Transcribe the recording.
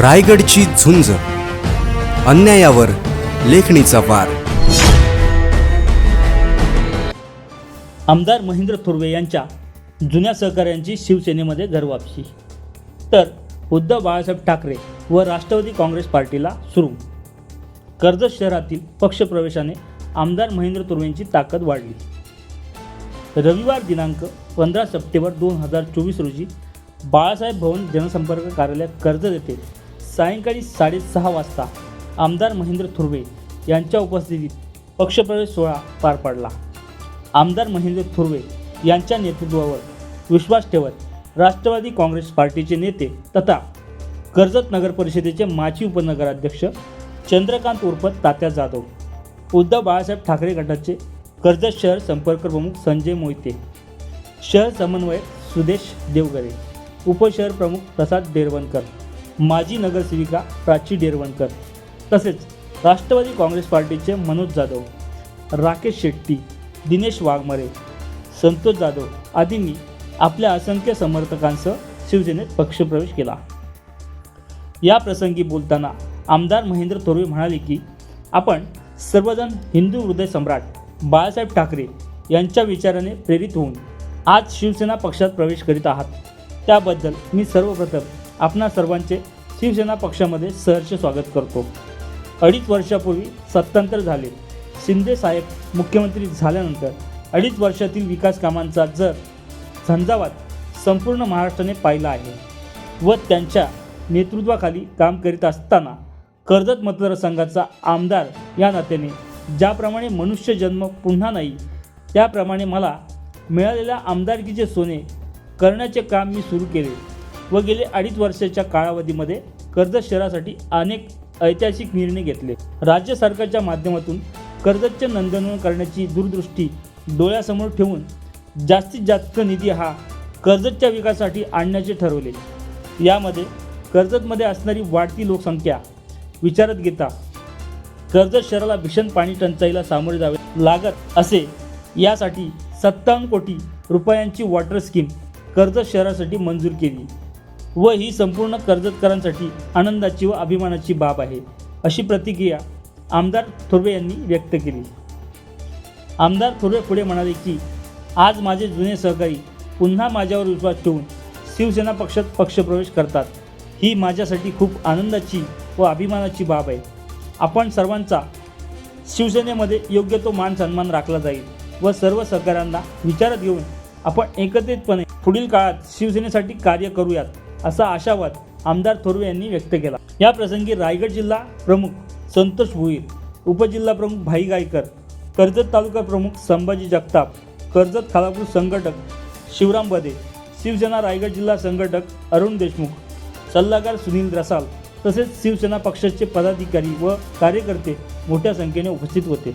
रायगडची झुंज. अन्यायावर लेखणीचा वार. आमदार महेंद्र थोरवे यांच्या जुन्या सहकाऱ्यांची शिवसेनेमध्ये घरवापसी. तर उद्धव बाळासाहेब ठाकरे व राष्ट्रवादी काँग्रेस पार्टीला सुरू. कर्जत शहरातील पक्षप्रवेशाने आमदार महेंद्र तुर्वेंची ताकद वाढली. रविवार दिनांक पंधरा सप्टेंबर दोन हजार चोवीस रोजी बाळासाहेब भवन जनसंपर्क कार्यालय कर्जत येथे सायंकाळी साडेसहा वाजता आमदार महेंद्र थुर्वे यांच्या उपस्थितीत पक्षप्रवेश सोहळा पार पडला. आमदार महेंद्र थुर्वे यांच्या नेतृत्वावर विश्वास ठेवत राष्ट्रवादी काँग्रेस पार्टीचे नेते तथा कर्जत नगर परिषदेचे माजी उपनगराध्यक्ष चंद्रकांत उर्फ तात्या जाधव उद्धव बाळासाहेब ठाकरे गटाचे कर्जत शहर संपर्क प्रमुख संजय मोहिते शहर समन्वयक सुदेश देवगरे उपशहर प्रमुख प्रसाद डेरवणकर माजी नगरसेविका प्राची डेरवणकर तसेच राष्ट्रवादी काँग्रेस पार्टीचे मनोज जाधव राकेश शेट्टी दिनेश वाघमारे संतोष जाधव आदींनी आपल्या असंख्य समर्थकांसह शिवसेनेत पक्षप्रवेश केला. या प्रसंगी बोलताना आमदार महेंद्र थोरवे म्हणाले की आपण सर्वजण हिंदू हृदय सम्राट बाळासाहेब ठाकरे यांच्या विचाराने प्रेरित होऊन आज शिवसेना पक्षात प्रवेश करीत आहात. त्याबद्दल मी सर्वप्रथम आपणा सर्वांचे शिवसेना पक्षामध्ये सहर्ष स्वागत करतो. अडीच वर्षापूर्वी सत्तांतर झाले. शिंदे साहेब मुख्यमंत्री झाल्यानंतर अडीच वर्षातील विकास कामांचा जर झंझावात संपूर्ण महाराष्ट्राने पाहिला आहे व त्यांच्या नेतृत्वाखाली काम करीत असताना कर्जत मतदारसंघाचा आमदार या नात्याने ज्याप्रमाणे मनुष्य जन्म पुन्हा नाही त्याप्रमाणे मला मिळालेल्या आमदारकीचे सोने करण्याचे काम मी सुरू केले. व गेले अडीच वर्षाच्या कालावधीमध्ये कर्जत शहरासाठी अनेक ऐतिहासिक निर्णय घेतले. राज्य सरकारच्या माध्यमातून कर्जतचे नंदनवन करण्याची दूरदृष्टी डोळ्यासमोर ठेवून जास्तीत जास्त निधी हा कर्जतच्या विकासासाठी आणण्याचे ठरवले. यामध्ये कर्जतमध्ये असणारी वाढती लोकसंख्या विचारात घेता कर्जत शहराला भीषण पाणी टंचाईला सामोरे जावे लागत असे यासाठी सत्तावन्न कोटी रुपयांची वॉटर स्कीम कर्जत शहरासाठी मंजूर केली. व ही संपूर्ण कर्जतकरांसाठी आनंदाची व अभिमानाची बाब आहे अशी प्रतिक्रिया आमदार थोरवे यांनी व्यक्त केली. आमदार थोरवे पुढे म्हणाले की आज माझे जुने सहकारी पुन्हा माझ्यावर विश्वास ठेवून शिवसेना पक्षात पक्षप्रवेश करतात. ही माझ्यासाठी खूप आनंदाची व अभिमानाची बाब आहे. आपण सर्वांचा शिवसेनेमध्ये योग्य तो मान सन्मान राखला जाईल व सर्व सहकाऱ्यांना विचारात घेऊन आपण एकत्रितपणे पुढील काळात शिवसेनेसाठी कार्य करूयात. असा आशावाद आमदार थोरवे यांनी व्यक्त केला. या प्रसंगी रायगड जिल्हा प्रमुख संतोष भुईर उपजिल्हा प्रमुख भाई गायकर कर्जत तालुका प्रमुख संभाजी जगताप कर्जत खालापूर संघटक शिवराम बदे शिवसेना रायगड जिल्हा संघटक अरुण देशमुख सल्लागार सुनील रसाल तसेच शिवसेना पक्षाचे पदाधिकारी व कार्यकर्ते मोठ्या संख्येने उपस्थित होते.